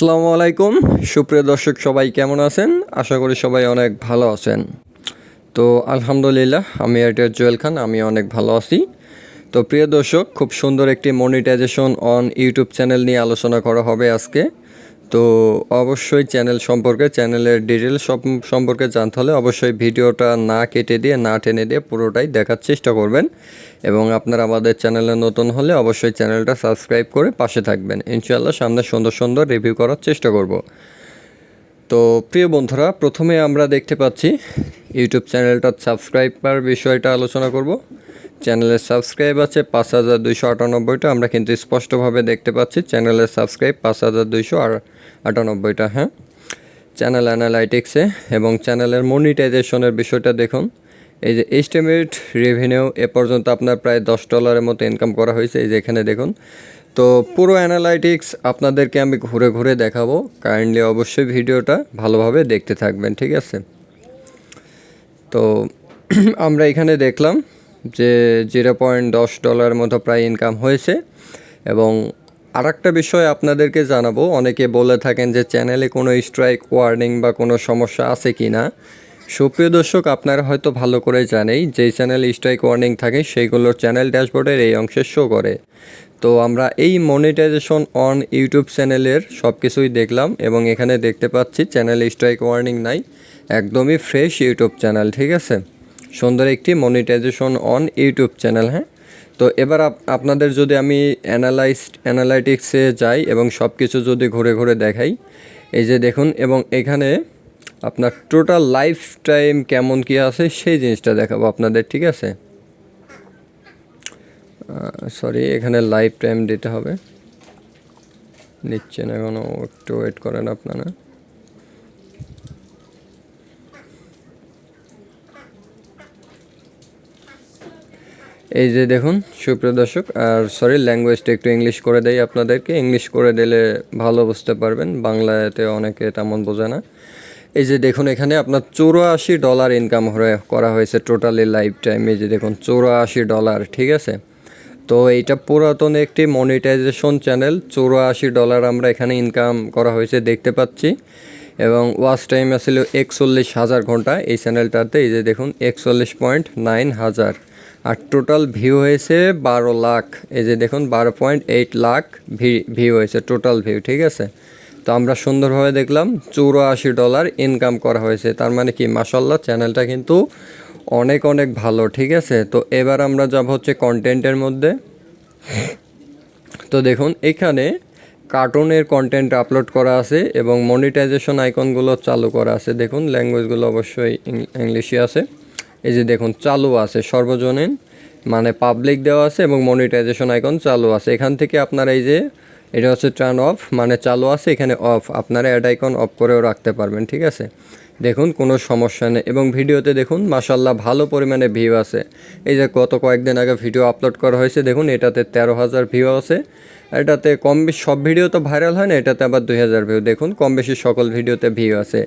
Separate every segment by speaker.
Speaker 1: আসসালামু আলাইকুম। সুপ্রিয় দর্শক, সবাই কেমন আছেন? আশা করি সবাই অনেক ভালো আছেন। তো আলহামদুলিল্লাহ, আমি এয়ারটেল জুয়েল খান, আমি অনেক ভালো আছি। তো প্রিয় দর্শক, খুব সুন্দর একটি মনিটাইজেশন অন ইউটিউব চ্যানেল নিয়ে আলোচনা করা হবে আজকে। তো অবশ্যই চ্যানেল সম্পর্কে, চ্যানেলের ডিটেল সম্পর্কে জানতে হলে অবশ্যই ভিডিওটা না কেটে দিয়ে, না টেনে দিয়ে পুরোটাই দেখার চেষ্টা করবেন। এবং আপনারা আমাদের চ্যানেলে নতুন হলে অবশ্যই চ্যানেলটা সাবস্ক্রাইব করে পাশে থাকবেন। ইনশাআল্লাহ সামনে সুন্দর সুন্দর রিভিউ করার চেষ্টা করব। তো প্রিয় বন্ধুরা, প্রথমে আমরা দেখতে পাচ্ছি, ইউটিউব চ্যানেলটা সাবস্ক্রাইবার বিষয়টা আলোচনা করব। চ্যানেলের সাবস্ক্রাইব আছে, পাঁচ হাজার দুইশো আটানব্বইটা। আমরা কিন্তু স্পষ্টভাবে দেখতে পাচ্ছি চ্যানেলের সাবস্ক্রাইব পাঁচ হাজার দুইশো আটানব্বইটা হ্যাঁ? চ্যানেল অ্যানালাইটিক্সে এবং চ্যানেলের মনিটাইজেশনের বিষয়টা দেখুন। এই যে এস্টিমেট রেভিনিউ, এ পর্যন্ত আপনার প্রায় দশ ডলারের মতো ইনকাম করা হয়েছে, এই যে এখানে দেখুন। তো পুরো অ্যানালাইটিক্স আপনাদেরকে আমি ঘুরে ঘুরে দেখাবো। কাইন্ডলি অবশ্যই ভিডিওটা ভালোভাবে দেখতে থাকবেন, ঠিক আছে? তো আমরা এখানে দেখলাম যে জিরো পয়েন্ট দশ ডলার মতো প্রায় ইনকাম হয়েছে। এবং আর একটা বিষয় আপনাদেরকে জানাব, অনেকে বলে থাকেন যে চ্যানেলে কোনো স্ট্রাইক ওয়ার্নিং বা কোনো সমস্যা আছে কি না সুপ্রিয় দর্শক, আপনারা হয়তো ভালো করে জানেই, যেই চ্যানেল স্ট্রাইক ওয়ার্নিং থাকে, সেইগুলোর চ্যানেল ড্যাশবোর্ডের এই অংশে শো করে। তো আমরা এই মনিটাইজেশন অন ইউটিউব চ্যানেলের সব কিছুই দেখলাম এবং এখানে দেখতে পাচ্ছি চ্যানেল স্ট্রাইক ওয়ার্নিং নাই, একদমই ফ্রেশ ইউটিউব চ্যানেল ঠিক আছে? সুন্দর একটি মনিটাইজেশন অন ইউটিউব চ্যানেল হ্যাঁ? তো এবার আপ- আপনাদের যদি আমি অ্যানালাইজ অ্যানালাইটিক্সে যাই এবং সব কিছু যদি ঘুরে ঘুরে দেখাই, এই যে দেখুন, এবং এখানে আপনার টোটাল লাইফ টাইম কেমন কি আছে, সেই জিনিসটা দেখাবো আপনাদের, ঠিক আছে? সরি এখানে লাইফ টাইম দিতে হবে। নিচ্ছেন এখনও একটু ওয়েট করেন আপনারা। এই যে দেখুন, সুপ্রিয় দর্শক, আর সরি ল্যাঙ্গুয়েজটা একটু ইংলিশ করে দেই আপনাদেরকে। ইংলিশ করে দিলে ভালো বুঝতে পারবেন, বাংলাতে অনেকে তেমন বোঝে না। এই যে দেখুন এখানে আপনার চৌরাশি ডলার ইনকাম হয়ে, করা হয়েছে টোটালি লাইফ টাইম এই যে দেখুন, চৌরাশি ডলার ঠিক আছে? তো এইটা পুরাতন একটি মনিটাইজেশন চ্যানেল চৌরাশি ডলার আমরা এখানে ইনকাম করা হয়েছে, দেখতে পাচ্ছি। এবং ওয়াচ টাইম আসছিল একচল্লিশ হাজার ঘণ্টা এই চ্যানেলটাতে এই যে দেখুন, একচল্লিশ পয়েন্ট নাইন হাজার। আর টোটাল ভিউ হয়েছে বারো লাখ। এই যে দেখুন, বারো পয়েন্ট এইট লাখ ভিউ হয়েছে টোটাল ভিউ ঠিক আছে? তো আমরা সুন্দরভাবে দেখলাম, চৌরাশি ডলার ইনকাম করা হয়েছে। তার মানে কি? মাসাল্লাহ চ্যানেলটা কিন্তু অনেক অনেক ভালো, ঠিক আছে? তো এবার আমরা যাব হচ্ছে কন্টেন্টের মধ্যে। তো দেখুন, এখানে কার্টুনের কন্টেন্ট আপলোড করা আছে এবং মনিটাইজেশন আইকনগুলো চালু করা আছে। দেখুন ল্যাঙ্গুয়েজগুলো অবশ্যই ইংলিশে আছে। এই যে দেখুন, চালু আছে সর্বজনীন মানে পাবলিক দেওয়া আছে এবং মনিটাইজেশন আইকন চালু আছে। এখান থেকে আপনারা এই যে, এটা হচ্ছে টার্ন অফ মানে চালু আছে, এখানে অফ আপনারা অ্যাড আইকন অফ করেও রাখতে পারবেন, ঠিক আছে? দেখুন, কোনো সমস্যা নেই। এবং ভিডিওতে দেখুন মাসাল্লাহ ভালো পরিমাণে ভিউ আছে। এই যে গত কয়েকদিন আগে ভিডিও আপলোড করা হয়েছে, দেখুন, এটাতে তেরো হাজার ভিউ আছে। এটাতে কম বেশি, সব ভিডিও তো ভাইরাল হয় না, এটাতে আবার দুই হাজার ভিউ দেখুন, কম বেশি সকল ভিডিওতে ভিউ আছে।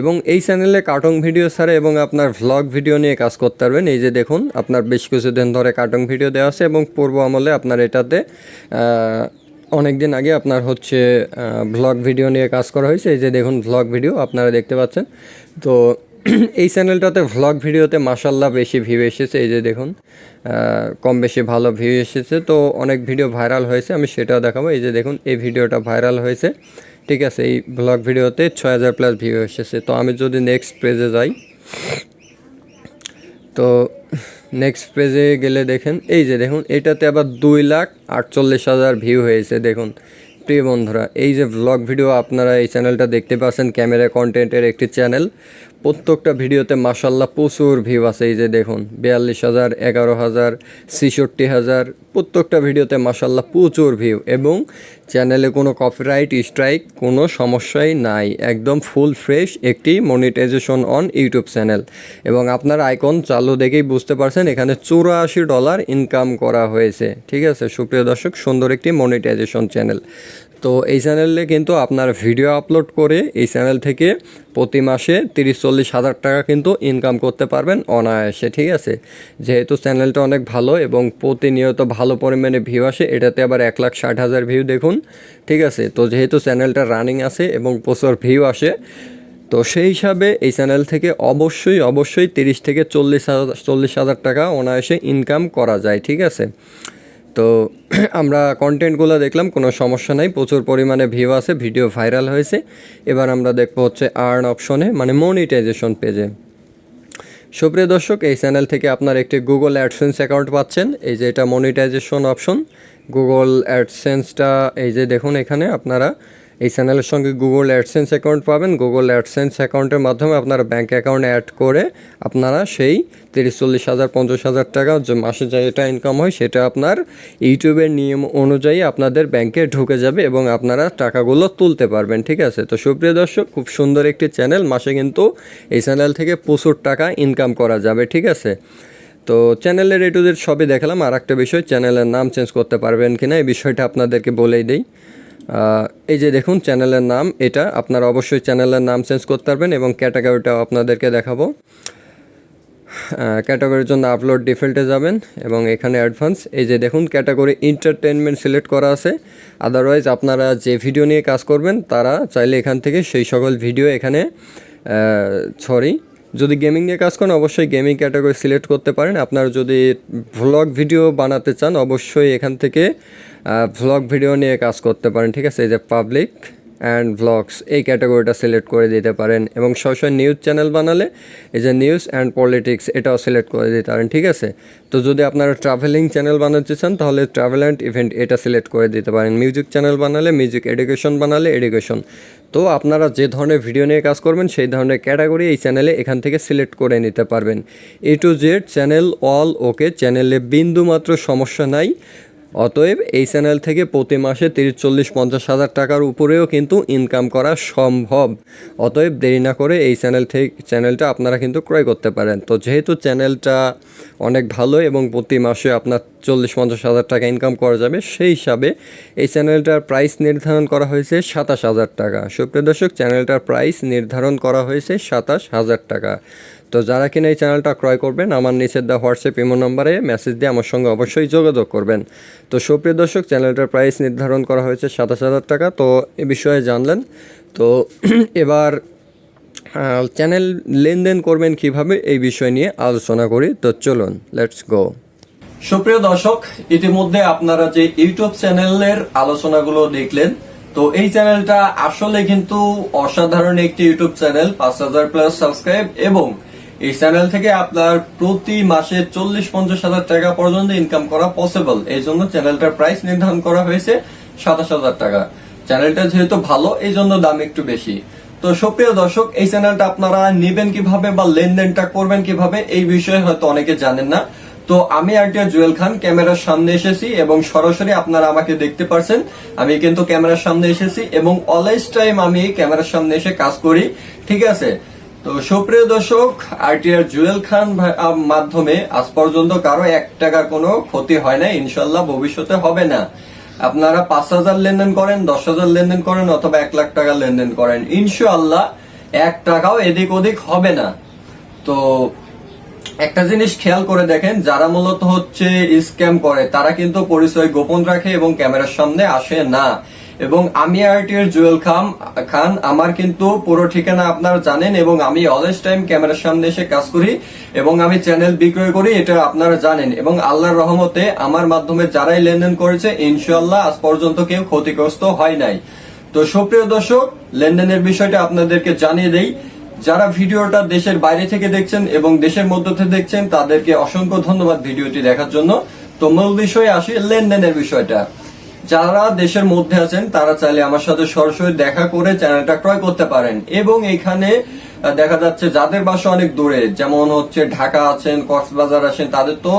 Speaker 1: এবং এই চ্যানেলে কার্টুন ভিডিও ছাড়া এবং আপনার ভ্লগ ভিডিও নিয়ে কাজ করতে পারবেন। এই যে দেখুন, আপনার বেশ কিছুদিন ধরে কার্টুন ভিডিও দেওয়া আছে এবং পূর্ব আমলে আপনার এটাতে অনেক দিন আগে আপনার হচ্ছে ভ্লগ ভিডিও নিয়ে কাজ করা হয়েছে। এই যে দেখুন ভ্লগ ভিডিও আপনারা দেখতে পাচ্ছেন। তো এই চ্যানেলটাতে ভ্লগ ভিডিওতে মাসাল্লাহ বেশি ভিউ এসেছে, এই যে দেখুন কম বেশি ভালো ভিউ এসেছে। তো অনেক ভিডিও ভাইরাল হয়েছে, আমি সেটাও দেখাবো। এই যে দেখুন, এই ভিডিওটা ভাইরাল হয়েছে, ঠিক আছে? এই ভ্লগ ভিডিওতে ছয় হাজার প্লাস ভিউ এসেছে। তো আমি যদি নেক্সট পেজে যাই, তো নেক্সট পেজে গেলে দেখেন, এই যে দেখুন, এটাতে আবার দুই লাখ আটচল্লিশ হাজার ভিউ হয়েছে, দেখুন। প্রিয় বন্ধুরা, এই যে ব্লগ ভিডিও আপনারা এই চ্যানেলটা দেখতে পাচ্ছেন ক্যামেরা কন্টেন্টের একটি চ্যানেল প্রত্যেকটা ভিডিওতে মাসাল্লাহ প্রচুর ভিউ আছে, এই যে দেখুন, বিয়াল্লিশ হাজার, এগারো হাজার, ছেষট্টি হাজার, প্রত্যেকটা ভিডিওতে মাসাল্লাহ প্রচুর ভিউ এবং চ্যানেলে কোনো কপিরাইট স্ট্রাইক কোনো সমস্যাই নাই, একদম ফুল ফ্রেশ একটি মনিটাইজেশন অন ইউটিউব চ্যানেল এবং আপনার আইকন চালু দেখেই বুঝতে পারছেন, এখানে চৌরাশি ডলার ইনকাম করা হয়েছে, ঠিক আছে? সুপ্রিয় দর্শক, সুন্দর একটি মনিটাইজেশন চ্যানেল তো এই চ্যানেলে কিন্তু আপনার ভিডিও আপলোড করে এই চ্যানেল থেকে প্রতি মাসে তিরিশ, চল্লিশ হাজার টাকা কিন্তু ইনকাম করতে পারবেন অনায়াসে, ঠিক আছে? যেহেতু চ্যানেলটা অনেক ভালো এবং প্রতিনিয়ত ভালো পরিমাণে ভিউ আসে, এটাতে আবার এক লাখ ষাট হাজার ভিউ দেখুন, ঠিক আছে? তো যেহেতু চ্যানেলটা রানিং আছে এবং প্রচুর ভিউ আসে, তো সেই হিসাবে এই চ্যানেল থেকে অবশ্যই অবশ্যই তিরিশ থেকে চল্লিশ হাজার চল্লিশ হাজার টাকা অনায়াসে ইনকাম করা যায়, ঠিক আছে? তো আমরা কন্টেন্টগুলো দেখলাম, কোনো সমস্যা নাই। প্রচুর পরিমাণে ভিউ আছে ভিডিও ভাইরাল হয়েছে। এবার আমরা দেখব হচ্ছে আর্ন অপশনে মানে মনিটাইজেশন পেজে সুপ্রিয় দর্শক, এই চ্যানেল থেকে আপনার একটি গুগল অ্যাডসেন্স অ্যাকাউন্ট পাচ্ছেন। এই যে এটা মনিটাইজেশন অপশন গুগল অ্যাডসেন্সটা এই যে দেখুন এখানে আপনারা এই চ্যানেলের সঙ্গে গুগল অ্যাডসেন্স অ্যাকাউন্ট পাবেন। গুগল অ্যাডসেন্স অ্যাকাউন্টের মাধ্যমে আপনারা ব্যাঙ্ক অ্যাকাউন্ট অ্যাড করে আপনারা সেই তিরিশ, চল্লিশ হাজার, পঞ্চাশ হাজার টাকা যে মাসে যেটা ইনকাম হয়, সেটা আপনার ইউটিউবের নিয়ম অনুযায়ী আপনাদের ব্যাংকে ঢুকে যাবে এবং আপনারা টাকাগুলো তুলতে পারবেন, ঠিক আছে? তো সুপ্রিয় দর্শক, খুব সুন্দর একটি চ্যানেল মাসে কিন্তু এই চ্যানেল থেকে প্রচুর টাকা ইনকাম করা যাবে, ঠিক আছে? তো চ্যানেলের এ টু জেড সবই দেখালাম। আর একটা বিষয় চ্যানেলের নাম চেঞ্জ করতে পারবেন কিনা, এই বিষয়টা আপনাদেরকে বলেই দেই। এই যে দেখুন চ্যানেলের নাম এটা। আপনারা অবশ্যই চ্যানেলের নাম চেঞ্জ করতে পারবেন এবং ক্যাটাগরিটাও আপনাদেরকে দেখাবো। ক্যাটাগরির জন্য আপলোড ডিফল্টে যাবেন এবং এখানে অ্যাডভান্স এই যে দেখুন ক্যাটাগরি এন্টারটেনমেন্ট সিলেক্ট করা আছে। আদারওয়াইজ আপনারা যে ভিডিও নিয়ে কাজ করবেন, তারা চাইলে এখান থেকে সেই সকল ভিডিও এখানে সরি যদি গেমিং নিয়ে কাজ করেন, অবশ্যই গেমিং ক্যাটাগরি সিলেক্ট করতে পারেন। আপনারা যদি ভ্লগ ভিডিও বানাতে চান, অবশ্যই এখান থেকে ভ্লগ ভিডিও নিয়ে কাজ করতে পারেন, ঠিক আছে? এই যে পাবলিক অ্যান্ড ভ্লগস এই ক্যাটাগরিটা সিলেক্ট করে দিতে পারেন এবং সরাসরি নিউজ চ্যানেল বানালে এই যে নিউজ অ্যান্ড পলিটিক্স এটাও সিলেক্ট করে দিতে পারেন, ঠিক আছে? তো যদি আপনারা ট্রাভেলিং চ্যানেল বানাতে চান, তাহলে ট্রাভেল অ্যান্ড ইভেন্ট এটা সিলেক্ট করে দিতে পারেন। মিউজিক চ্যানেল বানালে মিউজিক এডুকেশন বানালে এডুকেশন তো আপনারা যে ধরনের ভিডিও নিয়ে কাজ করবেন, সেই ধরনের ক্যাটাগরি এই চ্যানেলে এখান থেকে সিলেক্ট করে নিতে পারবেন। A to Z channel all okay চ্যানেলে বিন্দু মাত্র সমস্যা নাই। অতএব এই চ্যানেল থেকে প্রতি মাসে তিরিশ, চল্লিশ, পঞ্চাশ হাজার টাকার উপরেও কিন্তু ইনকাম করা সম্ভব। অতএব দেরি না করে এই চ্যানেল থেকে চ্যানেলটা আপনারা কিন্তু ক্রয় করতে পারেন। তো যেহেতু চ্যানেলটা অনেক ভালো এবং প্রতি মাসে আপনার চল্লিশ, পঞ্চাশ হাজার টাকা ইনকাম করা যাবে, সেই হিসাবে এই চ্যানেলটার প্রাইস নির্ধারণ করা হয়েছে সাতাশ হাজার টাকা। সুপ্রিয় দর্শক, চ্যানেলটার প্রাইস নির্ধারণ করা হয়েছে সাতাশ হাজার টাকা। তো যারা কিনা এই চ্যানেলটা ক্রয় করবেন, আমার নিচের দা হোয়াটসঅ্যাপ ইমো নম্বরে মেসেজ দিয়ে আমার সঙ্গে অবশ্যই যোগাযোগ করবেন। তো সুপ্রিয় দর্শক, চ্যানেলটার প্রাইস নির্ধারণ করা হয়েছে সাতাশ হাজার টাকা। তো এ বিষয়ে জানলেন। তো এবার চ্যানেল লেনদেন করবেন কীভাবে এই বিষয় নিয়ে আলোচনা করি। তো চলুন লেটস গো সুপ্রিয় দর্শক, ইতিমধ্যে আপনারা যে ইউটিউব চ্যানেলের আলোচনাগুলো দেখলেন, তো এই চ্যানেলটা আসলে কিন্তু অসাধারণ একটি ইউটিউব চ্যানেল, পাঁচ হাজার প্লাস সাবস্ক্রাইব এবং এই চ্যানেল থেকে আপনার প্রতি মাসে চল্লিশ পঞ্চাশ হাজার টাকা পর্যন্ত ইনকাম করা পসিবল এই জন্য চ্যানেলটার প্রাইস নির্ধারণ করা হয়েছে সাতাশ হাজার টাকা। চ্যানেলটা যেহেতু ভালো, এই জন্য দাম একটু বেশি। তো সুপ্রিয় দর্শক, এই চ্যানেলটা আপনারা নেবেন কীভাবে বা লেনদেনটা করবেন কীভাবে, এই বিষয়ে হয়তো অনেকে জানেন না। তো আমি আরটিআর জুয়েল খান, ক্যামেরার সামনে এসেছি এবং সরাসরি আপনারা আমাকে দেখতে পারছেন। আমি কিন্তু ক্যামেরার সামনে এসেছি এবং অলওয়েজ টাইম আমি ক্যামেরার সামনে এসে কাজ করি। ঠিক আছে? তো সুপ্রিয় দর্শক, আরটিআর জুয়েল খান মাধ্যমে আজ পর্যন্ত কারও এক টাকার কোনো ক্ষতি হয় না ইনশাল্লাহ ভবিষ্যতে হবে না। আপনারা পাঁচ হাজার লেনদেন করেন, দশ হাজার লেনদেন করেন, অথবা এক লাখ টাকা লেনদেন করেন। ইনশাল্লাহ এক টাকাও এদিক ওদিক হবে না। তো একটা জিনিস খেয়াল করে দেখেন, যারা মূলত হচ্ছে স্ক্যাম করে, তারা কিন্তু পরিচয় গোপন রাখে এবং ক্যামেরার সামনে আসে না। এবং আমি আরটির জুয়েল খান খান, আমার কিন্তু পুরো ঠিকানা আপনারা জানেন এবং আমি অলওয়েজ টাইম ক্যামেরার সামনে এসে কাজ করি এবং আমি চ্যানেল বিক্রয় করি, এটা আপনারা জানেন। এবং আল্লাহর রহমতে আমার মাধ্যমে যারাই লেনদেন করেছে ইনশাল্লাহ আজ পর্যন্ত কেউ ক্ষতিগ্রস্ত হয় নাই। তো সুপ্রিয় দর্শক, লেনদেনের বিষয়টা আপনাদেরকে জানিয়ে দেই। যারা ভিডিওটা দেশের বাইরে থেকে দেখছেন এবং দেশের মধ্য থেকে দেখছেন, তাদেরকে অসংখ্য ধন্যবাদ ভিডিওটি দেখার জন্য। তো মূল বিষয়ে আসি লেনদেনের বিষয়টা। যারা দেশের মধ্যে আছেন, তারা চাইলে আমার সাথে সরাসরি দেখা করে চ্যানেলটা ক্রয় করতে পারেন। এবং এখানে দেখা যাচ্ছে যাদের বাসা অনেক দূরে, যেমন হচ্ছে ঢাকা আছেন, কক্সবাজার আছেন, তাদের তো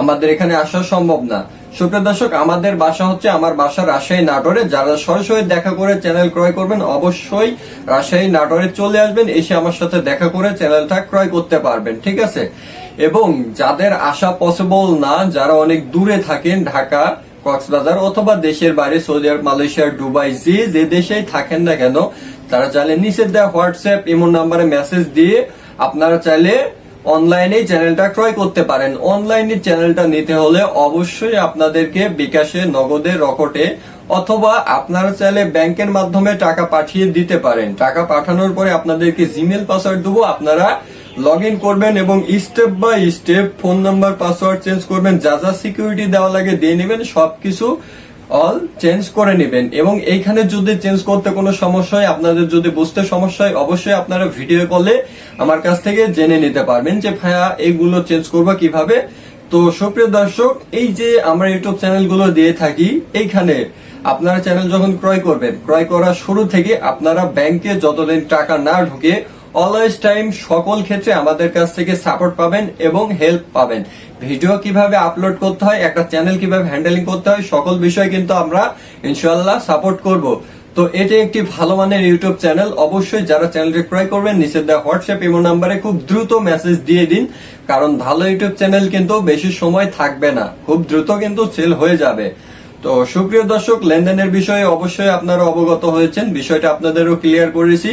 Speaker 1: আমাদের এখানে আসা সম্ভব না। সুপ্রিয় দর্শক, আমাদের বাসা হচ্ছে আমার বাসা রাজশাহী নাটোরে। যারা সরাসরি দেখা করে চ্যানেল ক্রয় করবেন, অবশ্যই রাজশাহী নাটোরে চলে আসবেন, এসে আমার সাথে দেখা করে চ্যানেলটা ক্রয় করতে পারবেন, ঠিক আছে? এবং যাদের আসা পসিবল না, যারা অনেক দূরে থাকেন, ঢাকা কক্সবাজার অথবা দেশের বাইরে, সৌদি আরব, মালয়েশিয়া, দুবাই, যে যে দেশেই থাকেন না কেন, তারা চাইলে নিচের দেওয়া হোয়াটসঅ্যাপ ইমোন নাম্বারে মেসেজ দিয়ে আপনারা চাইলে অনলাইনে চ্যানেলটা ক্রয় করতে পারেন। অনলাইনে চ্যানেলটা নিতে হলে অবশ্যই আপনাদেরকে বিকাশে, নগদে, রকটে অথবা আপনারা চাইলে ব্যাংকের মাধ্যমে টাকা পাঠিয়ে দিতে পারেন। টাকা পাঠানোর পরে আপনাদেরকে জিমেল পাসওয়ার্ড দেবো, আপনারা লগ করবেন এবং step by step phone number password change করবেন। যা যা সিকিউরিটি দেওয়া লাগে দিয়ে নেবেন, সবকিছু অল চেঞ্জ করে নেবেন। এবং এইখানে যদি চেঞ্জ করতে কোনো সমস্যা হয়, আপনাদের যদি বুঝতে সমস্যা হয়, অবশ্যই আপনারা ভিডিও কলে আমার কাছ থেকে জেনে নিতে পারবেন যে, ভাইয়া, এইগুলো চেঞ্জ করব কীভাবে? তো সুপ্রিয় দর্শক, এই যে আমরা ইউটিউব চ্যানেলগুলো দিয়ে থাকি, এইখানে আপনারা চ্যানেল যখন ক্রয় করবেন, ক্রয় করার শুরু থেকে আপনারা ব্যাংকে যতদিন টাকা না ঢুকে অলওয়েজ টাইম সকল ক্ষেত্রে আমাদের কাছ থেকে সাপোর্ট পাবেন এবং হেল্প পাবেন। ভিডিও কীভাবে আপলোড করতে হয়, একটা চ্যানেল কীভাবে হ্যান্ডেলিং করতে হয়, সকল বিষয় কিন্তু আমরা ইনশাল্লাহ সাপোর্ট করব। তো এটি একটি ভালো মানের ইউটিউব চ্যানেল অবশ্যই যারা চ্যানেলটি ক্রয় করবেন নিচে দেওয়া হোয়াটসঅ্যাপ, ইমো নাম্বারে খুব দ্রুত মেসেজ দিয়ে দিন। কারণ ভালো ইউটিউব চ্যানেল কিন্তু বেশি সময় থাকবে না। খুব দ্রুত কিন্তু সেল হয়ে যাবে। তো সুপ্রিয় দর্শক, লেনদেনের বিষয়ে অবশ্যই আপনারা অবগত হয়েছেন। বিষয়টা আপনাদেরও ক্লিয়ার করেছি।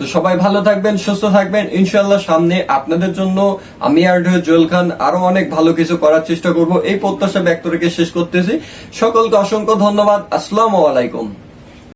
Speaker 1: তো সবাই ভালো থাকবেন, সুস্থ থাকবেন। ইনশাল্লাহ সামনে আপনাদের জন্য আমি আর জুয়েল খান আরও অনেক ভালো কিছু করার চেষ্টা করব। এই প্রত্যাশা ব্যক্ত রেখে শেষ করতেছি। সকলকে অসংখ্য ধন্যবাদ। আসসালামু আলাইকুম।